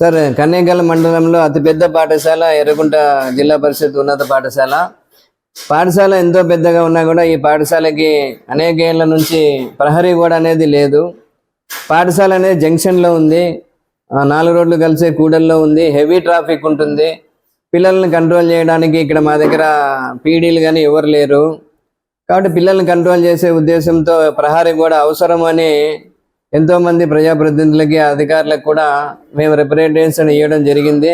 Sir Kanekal మండలంలో అతిపెద్ద పాఠశాల ఎర్రగుంట జిల్లా పరిషత్ ఉన్నత పాఠశాల. పాఠశాల ఎంతో పెద్దగా ఉన్నా కూడా ఈ పాఠశాలకి అనేక ఏళ్ళ నుంచి ప్రహరీ గోడ అనేది లేదు. పాఠశాల అనేది జంక్షన్లో ఉంది. నాలుగు రోడ్లు కలిసే కూడల్లో ఉంది. హెవీ ట్రాఫిక్ ఉంటుంది. పిల్లల్ని కంట్రోల్ చేయడానికి ఇక్కడ మా దగ్గర పీడీలు కానీ ఎవరు లేరు. కాబట్టి పిల్లల్ని కంట్రోల్ చేసే ఉద్దేశంతో ప్రహరీ కూడా అవసరం అని ఎంతోమంది ప్రజాప్రతినిధులకి అధికారులకు కూడా మేము రిప్రజెంటేషన్ ఇవ్వడం జరిగింది.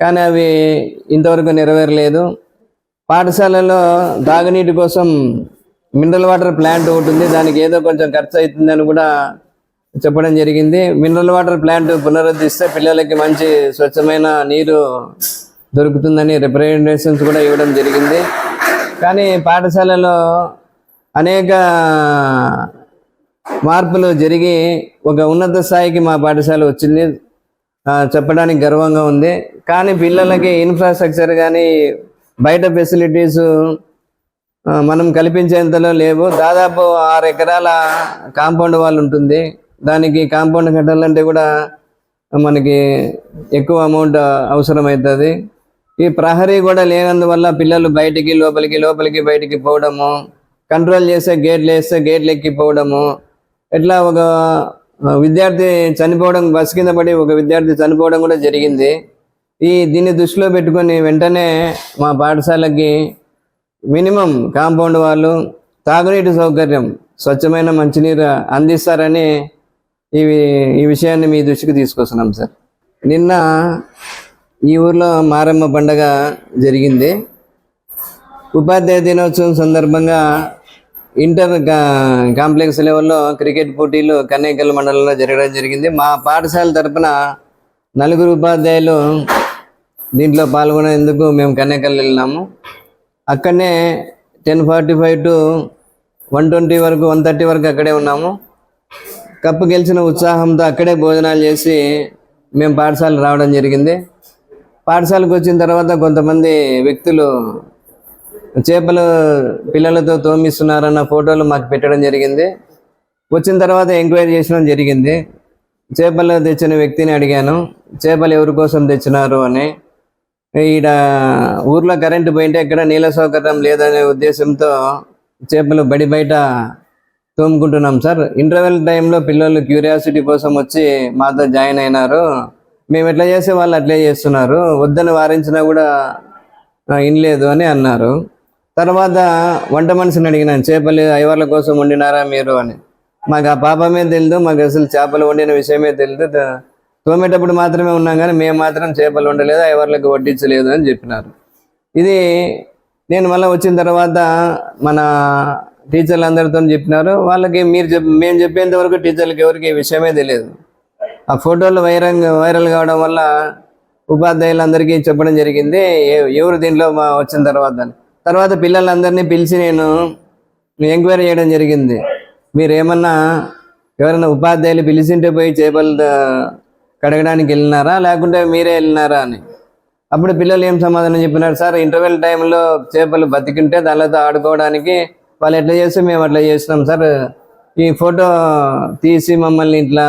కానీ అవి ఇంతవరకు నెరవేరలేదు. పాఠశాలలో తాగునీటి కోసం మినరల్ వాటర్ ప్లాంట్ ఒకటి ఉంది. దానికి ఏదో కొంచెం ఖర్చు అవుతుందని కూడా చెప్పడం జరిగింది. మినరల్ వాటర్ ప్లాంట్ పునరుద్ధరిస్తే పిల్లలకి మంచి స్వచ్ఛమైన నీరు దొరుకుతుందని రిప్రజెంటేషన్స్ కూడా ఇవ్వడం జరిగింది. కానీ పాఠశాలలో అనేక మార్పులు జరిగి ఒక ఉన్నత స్థాయికి మా పాఠశాల వచ్చింది. చెప్పడానికి గర్వంగా ఉంది. కానీ పిల్లలకి ఇన్ఫ్రాస్ట్రక్చర్ కానీ బయట ఫెసిలిటీస్ మనం కల్పించేంతలో లేవు. దాదాపు ఆరు ఎకరాల కాంపౌండ్ వాల్ ఉంటుంది. దానికి కాంపౌండ్ కట్టాలంటే కూడా మనకి ఎక్కువ అమౌంట్ అవసరం అవుతుంది ఈ ప్రహరీ కూడా లేనందువల్ల పిల్లలు బయటికి లోపలికి లోపలికి బయటికి పోవడము కంట్రోల్ చేసే గేట్లు వేస్తే గేట్లు ఎక్కిపోవడము ఇట్లా ఒక విద్యార్థి చనిపోవడం బస్ కింద పడి ఒక విద్యార్థి చనిపోవడం కూడా జరిగింది. ఈ దీన్ని దృష్టిలో పెట్టుకొని వెంటనే మా పాఠశాలకి మినిమం కాంపౌండ్ వాళ్ళు తాగునీటి సౌకర్యం స్వచ్ఛమైన మంచినీరు అందిస్తారని ఇవి ఈ విషయాన్ని మీ దృష్టికి తీసుకొస్తున్నాం సార్. నిన్న ఈ ఊర్లో మారమ్మ పండగ జరిగింది. ఉపాధ్యాయ దినోత్సవం సందర్భంగా ఇంటర్ కా- కాంప్లెక్స్ లెవెల్లో క్రికెట్ పోటీలు కన్నేకల్ మండలంలో జరగడం జరిగింది. మా పాఠశాల తరపున నలుగురు ఉపాధ్యాయులు దీంట్లో పాల్గొనేందుకు మేము కన్నేకల్ వెళ్ళినాము. అక్కడనే ten forty five to one twenty వరకు వన్ థర్టీ వరకు అక్కడే ఉన్నాము. కప్పు గెలిచిన ఉత్సాహంతో అక్కడే భోజనాలు చేసి మేము పాఠశాల రావడం జరిగింది. పాఠశాలకు వచ్చిన తర్వాత కొంతమంది వ్యక్తులు చేపలు పిల్లలతో తోమిస్తున్నారన్న ఫోటోలు మాకు పెట్టడం జరిగింది. వచ్చిన తర్వాత ఎంక్వైరీ చేసడం జరిగింది. చేపలు తెచ్చిన వ్యక్తిని అడిగాను చేపలు ఎవరి కోసం తెచ్చినారు? అని. ఈడ ఊర్లో కరెంటు పోయింటే ఎక్కడ నీళ్ళ సౌకర్యం లేదనే ఉద్దేశంతో చేపలు బడి బయట తోముకుంటున్నాం సార్. ఇంటర్వెల్ టైంలో పిల్లలు క్యూరియాసిటీ కోసం వచ్చి మాతో జాయిన్ అయినారు. మేము ఎట్లా చేస్తే వాళ్ళు అట్లే చేస్తున్నారు. వద్దని వారించినా కూడా ఇన్లేదు ఇనలేదు అని అన్నారు. తర్వాత వంట మనిషిని అడిగినాను చేపలు ఐవర్ల కోసం వండినారా మీరు అని. మాకు ఆ పాపమే తెలియదు మాకు అసలు చేపలు వండిన విషయమే తెలియదు తోమేటప్పుడు మాత్రమే ఉన్నాం కానీ మేము మాత్రం చేపలు వండలేదు ఐవర్లకు వడ్డించలేదు అని చెప్పినారు. ఇది నేను మళ్ళీ వచ్చిన తర్వాత మన టీచర్లు అందరితో చెప్పినారు వాళ్ళకి మీరు చెప్ మేము చెప్పేంత వరకు టీచర్లకి ఎవరికి ఈ విషయమే తెలియదు ఆ ఫోటోలు వైరల్ వైరల్ కావడం వల్ల ఉపాధ్యాయులందరికీ చెప్పడం జరిగింది ఎవరు దీంట్లో మా- వచ్చిన తర్వాత అని. తర్వాత పిల్లలందరినీ పిలిచి నేను ఎంక్వైరీ చేయడం జరిగింది. మీరు ఏమన్నా ఎవరైనా ఉపాధ్యాయులు పిలిచింటే పోయి చేపలు కడగడానికి వెళ్ళినారా? లేకుంటే మీరే వెళ్ళినారా అని. అప్పుడు పిల్లలు ఏం సమాధానం చెప్పినారు? సార్ ఇంటర్వెల్ టైంలో చేపలు బతికింటే దానితో ఆడుకోవడానికి వాళ్ళు ఎట్లా చేస్తే మేము అట్లా చేస్తున్నాం సార్. ఈ ఫోటో తీసి మమ్మల్ని ఇట్లా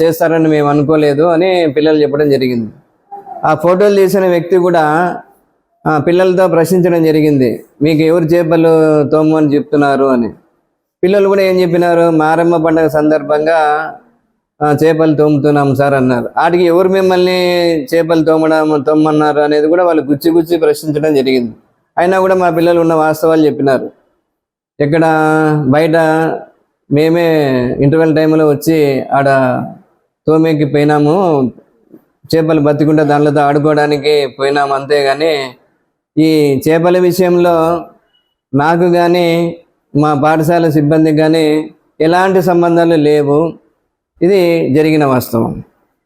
చేస్తారని మేము అనుకోలేదు అని పిల్లలు చెప్పడం జరిగింది. ఆ ఫోటోలు తీసిన వ్యక్తి కూడా పిల్లలతో ప్రశ్నించడం జరిగింది. మీకు ఎవరు చేపలు తోమని చెప్తున్నారు అని. పిల్లలు కూడా ఏం చెప్పినారు? మారమ్మ పండుగ సందర్భంగా చేపలు తోముతున్నాం సార్ అన్నారు. వాటికి ఎవరు మిమ్మల్ని చేపలు తోమడం తోమన్నారు అనేది కూడా వాళ్ళు గుచ్చి గుచ్చి ప్రశ్నించడం జరిగింది. అయినా కూడా మా పిల్లలు ఉన్న వాస్తవాలు చెప్పినారు. ఇక్కడ బయట మేమే ఇంటర్వెల్ టైంలో వచ్చి ఆడ తోమేకి పోయినాము. చేపలు బతికుంటే దానితో ఆడుకోవడానికి పోయినాము అంతేగాని ఈ చేపల విషయంలో నాకు కానీ మా పాఠశాల సిబ్బందికి కానీ ఎలాంటి సంబంధాలు లేవు. ఇది జరిగిన వాస్తవం.